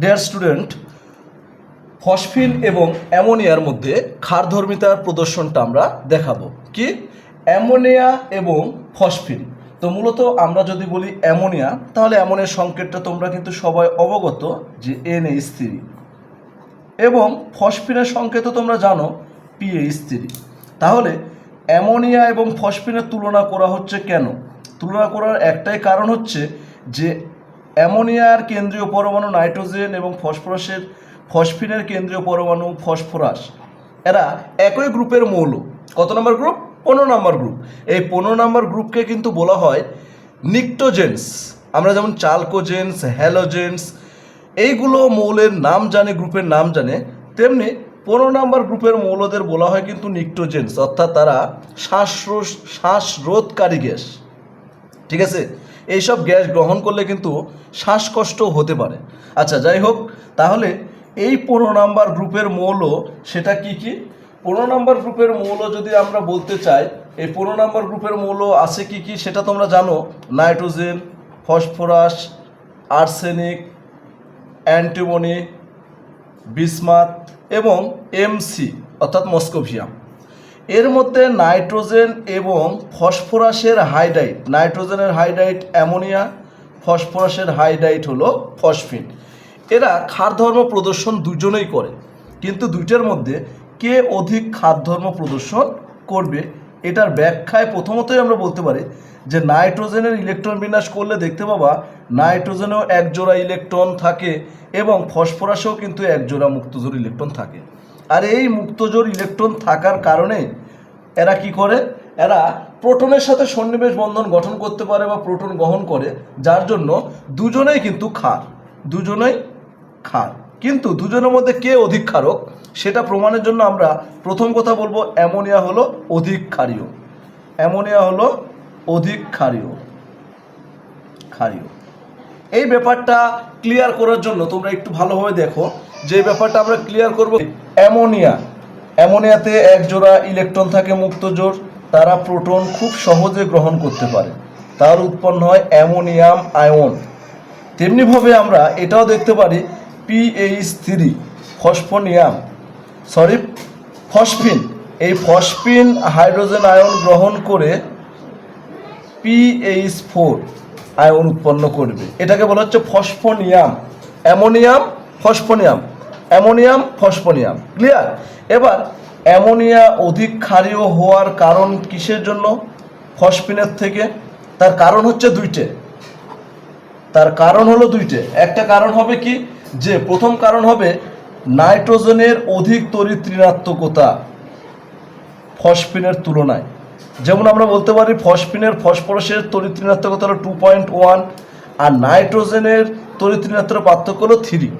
Dear student phosphine এবং অ্যামোনিয়ার মধ্যে ক্ষারধর্মিতার প্রদর্শনটা আমরা দেখাবো। কি? অ্যামোনিয়া এবং ফসফিন তো মূলত আমরা যদি বলি অ্যামোনিয়া তাহলে অ্যামোনিয়ার সংকেতটা তোমরা কিন্তু সবাই অবগত যে এন এইচ থ্রি এবং ফসফিনের সংকেত তোমরা জানো পিএইচ থ্রি তাহলে অ্যামোনিয়া এবং ফসফিনের তুলনা করা হচ্ছে কেন? তুলনা করার একটাই কারণ হচ্ছে যে অ্যামোনিয়ার কেন্দ্রীয় পরমাণু নাইট্রোজেন এবং ফসফরাসের, ফসফিনের কেন্দ্রীয় পরমাণু ফসফরাস। এরা একই গ্রুপের মৌল। কত নম্বর গ্রুপ? পনেরো নম্বর গ্রুপ। এই পনেরো নম্বর গ্রুপকে কিন্তু বলা হয় নিক্টোজেন্স। আমরা যেমন চালকোজেন্স, হ্যালোজেন্স, এইগুলো মৌলের নাম জানে, গ্রুপের নাম জানে, তেমনি পনেরো নম্বর গ্রুপের মৌলদের বলা হয় কিন্তু নিক্টোজেন্স, অর্থাৎ তারা শ্বাস শ্বাসরোধকারী গ্যাস। ঠিক আছে? এইসব গ্যাস গ্রহণ করলে কিন্তু শ্বাসকষ্ট হতে পারে। আচ্ছা যাই হোক, তাহলে এই পনেরো নাম্বার গ্রুপের মৌল সেটা কি কি? পনেরো নাম্বার গ্রুপের মৌল যদি আমরা বলতে চাই, এই পনেরো নাম্বার গ্রুপের মৌল আছে কি কি সেটা তোমরা জানো? Nitrogen, phosphorus, arsenic antimony bismuth এবং এমসি, অর্থাৎ মস্কোভিয়াম। এর মধ্যে নাইট্রোজেন এবং ফসফরাসের হাইড্রাইট নাইট্রোজেনের হাইড্রাইট অ্যামোনিয়া, ফসফরাসের হাইড্রাইট হলো ফসফিন। এরা ক্ষারধর্ম প্রদর্শন দুজনেই করে, কিন্তু দুইটার মধ্যে কে অধিক ক্ষারধর্ম প্রদর্শন করবে এটার ব্যাখ্যায় প্রথমতই আমরা বলতে পারি যে নাইট্রোজেনের ইলেকট্রন বিন্যাস করলে দেখতে পাবা নাইট্রোজেনেও এক জোড়া ইলেকট্রন থাকে এবং ফসফরাসেও কিন্তু এক জোড়া মুক্তজোড় ইলেকট্রন থাকে। আর এই মুক্তজোর ইলেকট্রন থাকার কারণে এরা কি করে? এরা প্রোটনের সাথে সন্নিবেশ বন্ধন গঠন করতে পারে বা প্রোটন গ্রহণ করে, যার জন্য দুজনেই কিন্তু ক্ষার, দুজনেই ক্ষার। কিন্তু দুজনের মধ্যে কে অধিক ক্ষারক? সেটা প্রমাণের জন্য আমরা প্রথম কথা বলব, অ্যামোনিয়া হলো অধিক ক্ষারীয়। অ্যামোনিয়া হলো অধিক ক্ষারীয়। ক্ষারীয়। এই ব্যাপারটা ক্লিয়ার করার জন্য তোমরা একটু ভালোভাবে দেখো। যে ব্যাপারটা আমরা ক্লিয়ার করব, অ্যামোনিয়া। অ্যামোনিয়াতে এক জোড়া ইলেকট্রন থাকে মুক্ত জোর তারা প্রোটন খুব সহজে গ্রহণ করতে পারে। তার উৎপন্ন হয় অ্যামোনিয়াম আয়ন। তেমনিভাবে আমরা এটাও দেখতে পারি PH three phosphonium sorry phosphine এই ফসফিন হাইড্রোজেন আয়ন গ্রহণ করে পিএইচ ফোর আয়ন উৎপন্ন করবে। এটাকে বলা হচ্ছে phosphonium ammonium phosphonium ammonium, phosphonium. Clear এবার, অ্যামোনিয়া অধিক ক্ষারীয় হওয়ার কারণ কিসের জন্য? ফসফিনের থেকে। তার কারণ হচ্ছে দুইটে। তার কারণ হলো দুইটে। একটা কারণ হবে কি? যে, প্রথম কারণ হবে নাইট্রোজেনের অধিক তড়িৎ ঋণাত্মকতা ফসফিনের তুলনায়। যেমন আমরা বলতে পারি, ফসফিনের ফসফরাসের তড়িৎ ঋণাত্মকতা হলো টু পয়েন্ট ওয়ান আর নাইট্রোজেনের তড়িৎ ঋণাত্মক পার্থক্য হলো থ্রি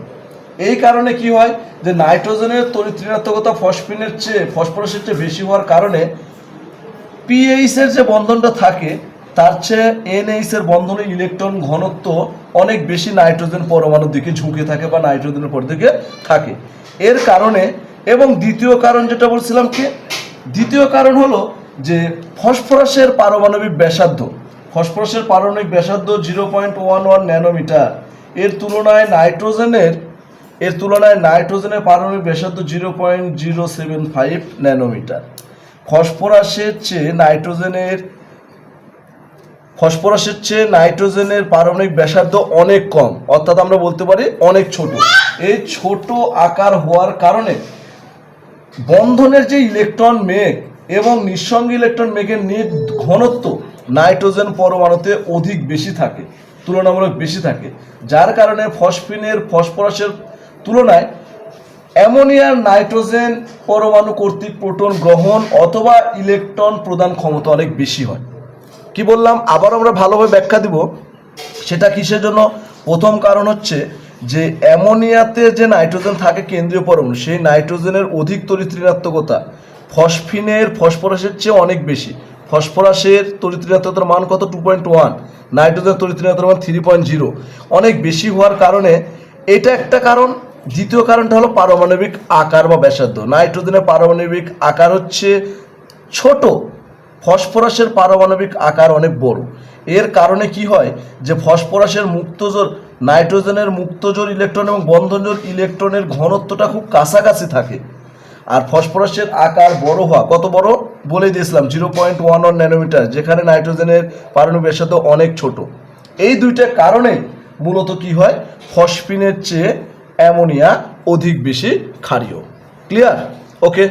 এই কারণে কি হয় যে নাইট্রোজেনের তড়িৎ ঋণাত্মকতা ফসফিনের চেয়ে, ফসফরাসের চেয়ে বেশি হওয়ার কারণে পিএইচ এর যে বন্ধনটা থাকে, তার চেয়ে এনএইচ এর বন্ধনের ইলেকট্রন ঘনত্ব অনেক বেশি নাইট্রোজেন পরমাণুর দিকে ঝুঁকে থাকে বা নাইট্রোজেনের পর দিকে থাকে। এর কারণে এবং দ্বিতীয় কারণ যেটা বলছিলাম কি, দ্বিতীয় কারণ হলো যে ফসফরাসের পারমাণবিক ব্যাসার্ধ, ফসফরাসের পারমাণবিক ব্যাসার্ধ zero point one one nanometer এর তুলনায় নাইট্রোজেনের এর তুলনায় নাইট্রোজেনের পারমাণবিক ব্যাসার্ধ zero point zero seven five nanometer. ফসফরাসের চেয়ে নাইট্রোজেনের, ফসফরাসের চেয়ে নাইট্রোজেনের পারমাণবিক ব্যাসার্ধ অনেক কম, অর্থাৎ আমরা বলতে পারি অনেক ছোট। এই ছোট আকার হওয়ার কারণে বন্ধনের যে ইলেকট্রন মেঘ এবং নিঃসঙ্গ ইলেকট্রন মেঘের নেট ঘনত্ব নাইট্রোজেন পরমাণুতে অধিক বেশি থাকে, তুলনামূলক বেশি থাকে, যার কারণে ফসফিনের, ফসফরাসের তুলনায় অ্যামোনিয়ার নাইট্রোজেন পরমাণু কর্তৃক প্রোটন গ্রহণ অথবা ইলেকট্রন প্রদান ক্ষমতা অনেক বেশি হয়। কি বললাম? আবার আমরা ভালোভাবে ব্যাখ্যা দিব। সেটা কিসের জন্য? প্রথম কারণ হচ্ছে যে অ্যামোনিয়াতে যে নাইট্রোজেন থাকে কেন্দ্রীয় পরমাণু, সেই নাইট্রোজেনের অধিক তড়িৎ ঋণাত্মকতা ফসফিনের ফসফরাসের চেয়ে অনেক বেশি। ফসফরাসের তড়িৎ মান কত? টু পয়েন্ট ওয়ান নাইট্রোজেন তড়িৎ মান থ্রি পয়েন্ট জিরো অনেক বেশি হওয়ার কারণে এটা একটা কারণ। দ্বিতীয় কারণটা হলো পারমাণবিক আকার বা ব্যাসার্ধ। নাইট্রোজেনের পারমাণবিক আকার হচ্ছে ছোট। ফসফরাসের পারমাণবিক আকার অনেক বড়। এর কারণে কি হয় যে ফসফরাসের মুক্তজোর, নাইট্রোজেনের মুক্তজোর ইলেকট্রন এবং বন্ধনজোর ইলেকট্রনের ঘনত্বটা খুব কাছাকাছি থাকে। আর ফসফরাসের আকার বড় হওয়া, কত বড়? বলে দিয়েছিলাম, zero point one one nanometer, যেখানে নাইট্রোজেনের পারমাণবিক সাথে অনেক ছোট। এই দুইটা কারণে মূলত কি হয়? ফসফিনের চেয়ে অ্যামোনিয়া অধিক বেশি ক্ষারীয়। Clear okay